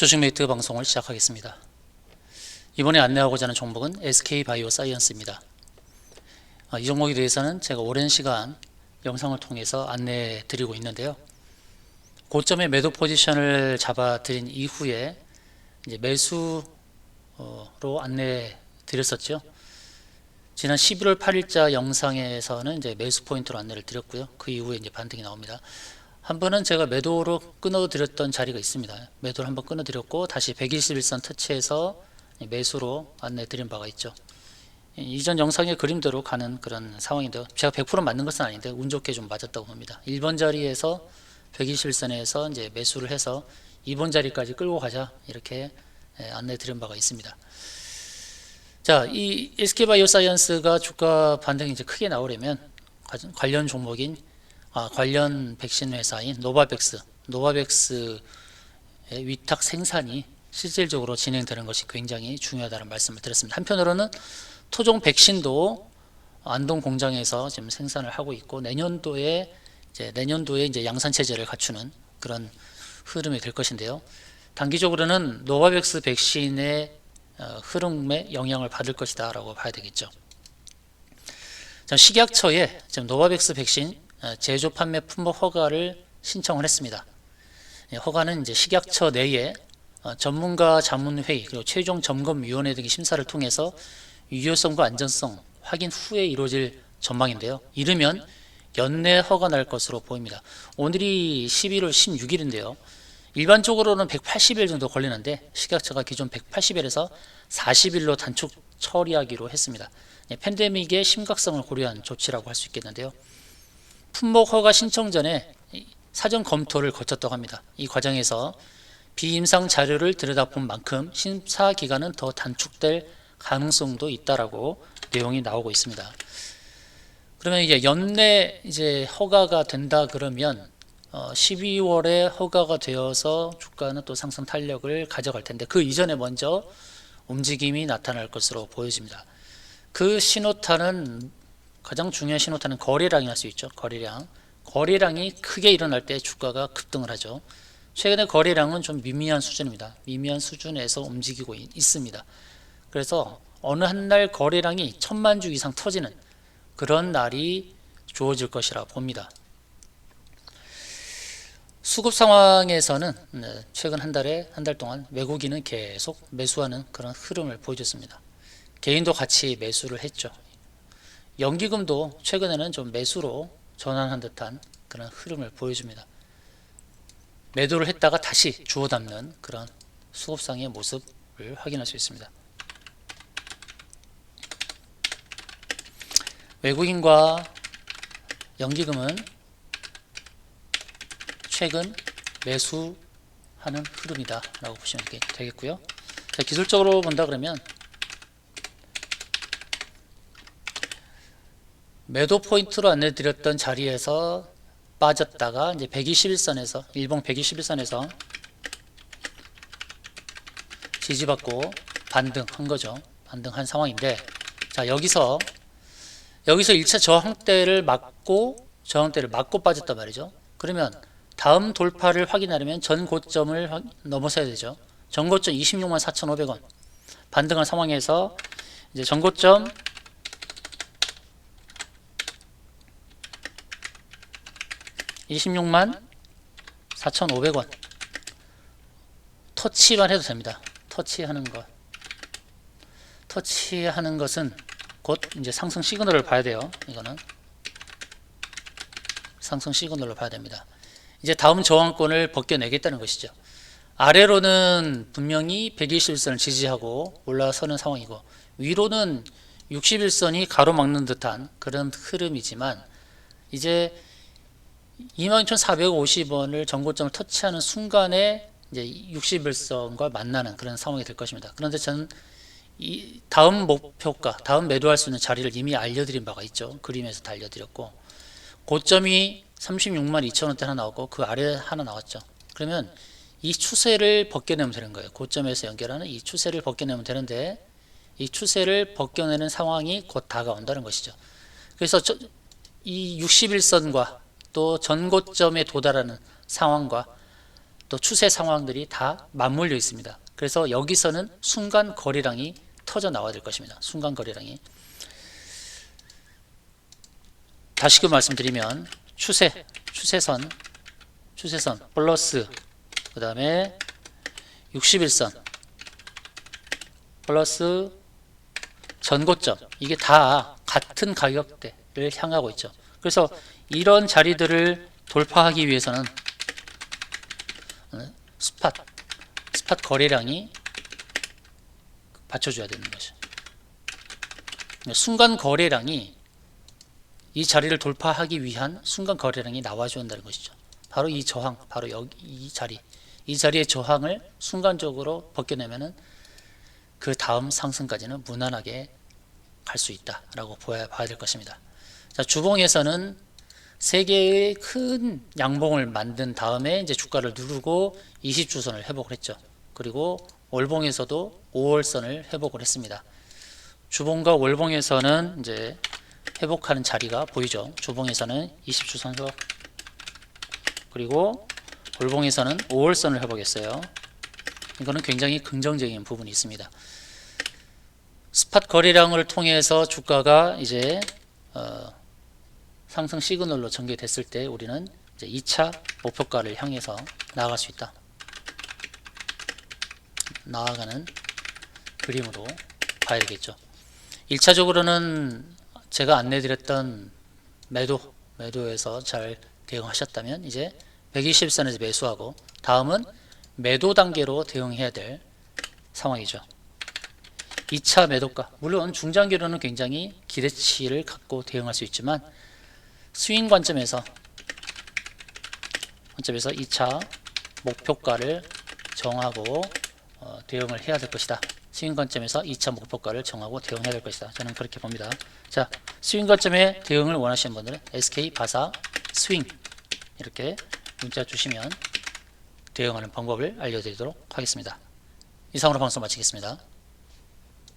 주식메이트 방송을 시작하겠습니다. 이번에 안내하고자 하는 종목은 SK 바이오 사이언스입니다. 아, 이 종목에 대해서는 제가 오랜 시간 영상을 통해서 안내해 드리고 있는데요. 고점의 매도 포지션을 잡아 드린 이후에 이제 매수로 안내 드렸었죠. 지난 11월 8일자 영상에서는 이제 매수 포인트로 안내를 드렸고요. 그 이후에 이제 반등이 나옵니다. 한 번은 제가 매도로 끊어드렸던 자리가 있습니다. 매도를 한번 끊어드렸고 다시 121선 터치해서 매수로 안내드린 바가 있죠. 이전 영상의 그림대로 가는 그런 상황인데요. 제가 100% 맞는 것은 아닌데 운 좋게 좀 맞았다고 봅니다. 1번 자리에서 121선에서 이제 매수를 해서 2번 자리까지 끌고 가자 이렇게 안내 드린 바가 있습니다. 자, 이 SK바이오사이언스가 주가 반등이 이제 크게 나오려면 관련 종목인 아, 관련 백신 회사인 노바백스, 노바백스의 위탁 생산이 실질적으로 진행되는 것이 굉장히 중요하다는 말씀을 드렸습니다. 한편으로는 토종 백신도 안동 공장에서 지금 생산을 하고 있고 내년도에 이제 내년도에 이제 양산 체제를 갖추는 그런 흐름이 될 것인데요. 단기적으로는 노바백스 백신의 어, 흐름에 영향을 받을 것이다라고 봐야 되겠죠. 식약처에 지금 노바백스 백신 어, 제조 판매 품목 허가를 신청을 했습니다. 예, 허가는 이제 식약처 내에 어, 전문가 자문회의 그리고 최종 점검위원회 등의 심사를 통해서 유효성과 안전성 확인 후에 이루어질 전망인데요. 이르면 연내 허가 날 것으로 보입니다. 오늘이 11월 16일인데요. 일반적으로는 180일 정도 걸리는데 식약처가 기존 180일에서 40일로 단축 처리하기로 했습니다. 예, 팬데믹의 심각성을 고려한 조치라고 할 수 있겠는데요. 품목 허가 신청 전에 사전 검토를 거쳤다고 합니다. 이 과정에서 비임상 자료를 들여다본 만큼 심사 기간은 더 단축될 가능성도 있다라고 내용이 나오고 있습니다. 그러면 이제 연내 이제 허가가 된다 그러면 어 12월에 허가가 되어서 주가는 또 상승 탄력을 가져갈 텐데 그 이전에 먼저 움직임이 나타날 것으로 보여집니다. 그 신호탄은 가장 중요한 신호탄은 거래량이 할 수 있죠. 거래량. 거래량이 크게 일어날 때 주가가 급등을 하죠. 최근에 거래량은 좀 미미한 수준입니다. 미미한 수준에서 움직이고 있습니다. 그래서 어느 한 날 거래량이 천만 주 이상 터지는 그런 날이 주어질 것이라 봅니다. 수급 상황에서는 네, 최근 한 달에 한 달 동안 외국인은 계속 매수하는 그런 흐름을 보여줬습니다. 개인도 같이 매수를 했죠. 연기금도 최근에는 좀 매수로 전환한 듯한 그런 흐름을 보여줍니다. 매도를 했다가 다시 주워 담는 그런 수급상의 모습을 확인할 수 있습니다. 외국인과 연기금은 최근 매수하는 흐름이다 라고 보시면 되겠고요. 기술적으로 본다 그러면 매도 포인트로 안내 드렸던 자리에서 빠졌다가 이제 121선에서 일봉 121선에서 지지받고 반등한 거죠. 반등한 상황인데 자 여기서 여기서 1차 저항대를 맞고 저항대를 맞고 빠졌단 말이죠. 그러면 다음 돌파를 확인하려면 전 고점을 넘어서야 되죠. 전 고점 26만 4,500원 반등한 상황에서 이제 전 고점 26만 4,500원 터치만 해도 됩니다. 터치하는 것 터치하는 것은 곧 이제 상승 시그널을 봐야 돼요. 이거는 상승 시그널로 봐야 됩니다. 이제 다음 저항권을 벗겨내겠다는 것이죠. 아래로는 분명히 121선을 지지하고 올라서는 상황이고 위로는 61선이 가로막는 듯한 그런 흐름이지만 이제 22,450원을 전고점을 터치하는 순간에 이제 61선과 만나는 그런 상황이 될 것입니다. 그런데 저는 이 다음 목표가, 다음 매도할 수 있는 자리를 이미 알려드린 바가 있죠. 그림에서 다 알려드렸고 고점이 36만 2천 원대 하나 나오고 그 아래 하나 나왔죠. 그러면 이 추세를 벗겨내면 되는 거예요. 고점에서 연결하는 이 추세를 벗겨내면 되는데 이 추세를 벗겨내는 상황이 곧 다가온다는 것이죠. 그래서 이 61선과 또 전고점에 도달하는 상황과 또 추세 상황들이 다 맞물려 있습니다. 그래서 여기서는 순간 거래량이 터져 나와야 될 것입니다. 순간 거래량이 다시금 말씀드리면 추세 추세선 추세선 플러스 그 다음에 61선 플러스 전고점 이게 다 같은 가격대를 향하고 있죠. 그래서 이런 자리들을 돌파하기 위해서는 어, 스팟 스팟 거래량이 받쳐줘야 되는 것이죠. 순간 거래량이 이 자리를 돌파하기 위한 순간 거래량이 나와줘야 한다는 것이죠. 바로 이 저항, 바로 여기 이 자리, 이 자리의 저항을 순간적으로 벗겨내면은 그 다음 상승까지는 무난하게 갈 수 있다라고 보야 봐야 될 것입니다. 자, 주봉에서는 세 개의 큰 양봉을 만든 다음에 이제 주가를 누르고 20주선을 회복을 했죠. 그리고 월봉에서도 5월선을 회복을 했습니다. 주봉과 월봉에서는 이제 회복하는 자리가 보이죠. 주봉에서는 20주선 회복 그리고 월봉에서는 5월선을 회복했어요. 이거는 굉장히 긍정적인 부분이 있습니다. 스팟 거래량을 통해서 주가가 이제 어, 상승 시그널로 전개됐을 때 우리는 이제 2차 목표가를 향해서 나아갈 수 있다. 나아가는 그림으로 봐야 되겠죠. 1차적으로는 제가 안내드렸던 매도, 매도에서 잘 대응하셨다면 이제 120선에서 매수하고 다음은 매도 단계로 대응해야 될 상황이죠. 2차 매도가 물론 중장기로는 굉장히 기대치를 갖고 대응할 수 있지만 스윙 관점에서 관점에서 2차 목표가를 정하고 어, 대응을 해야 될 것이다. 스윙 관점에서 2차 목표가를 정하고 대응해야 될 것이다. 저는 그렇게 봅니다. 자, 스윙 관점에 대응을 원하시는 분들은 SK 바사 스윙 이렇게 문자 주시면 대응하는 방법을 알려드리도록 하겠습니다. 이상으로 방송 마치겠습니다.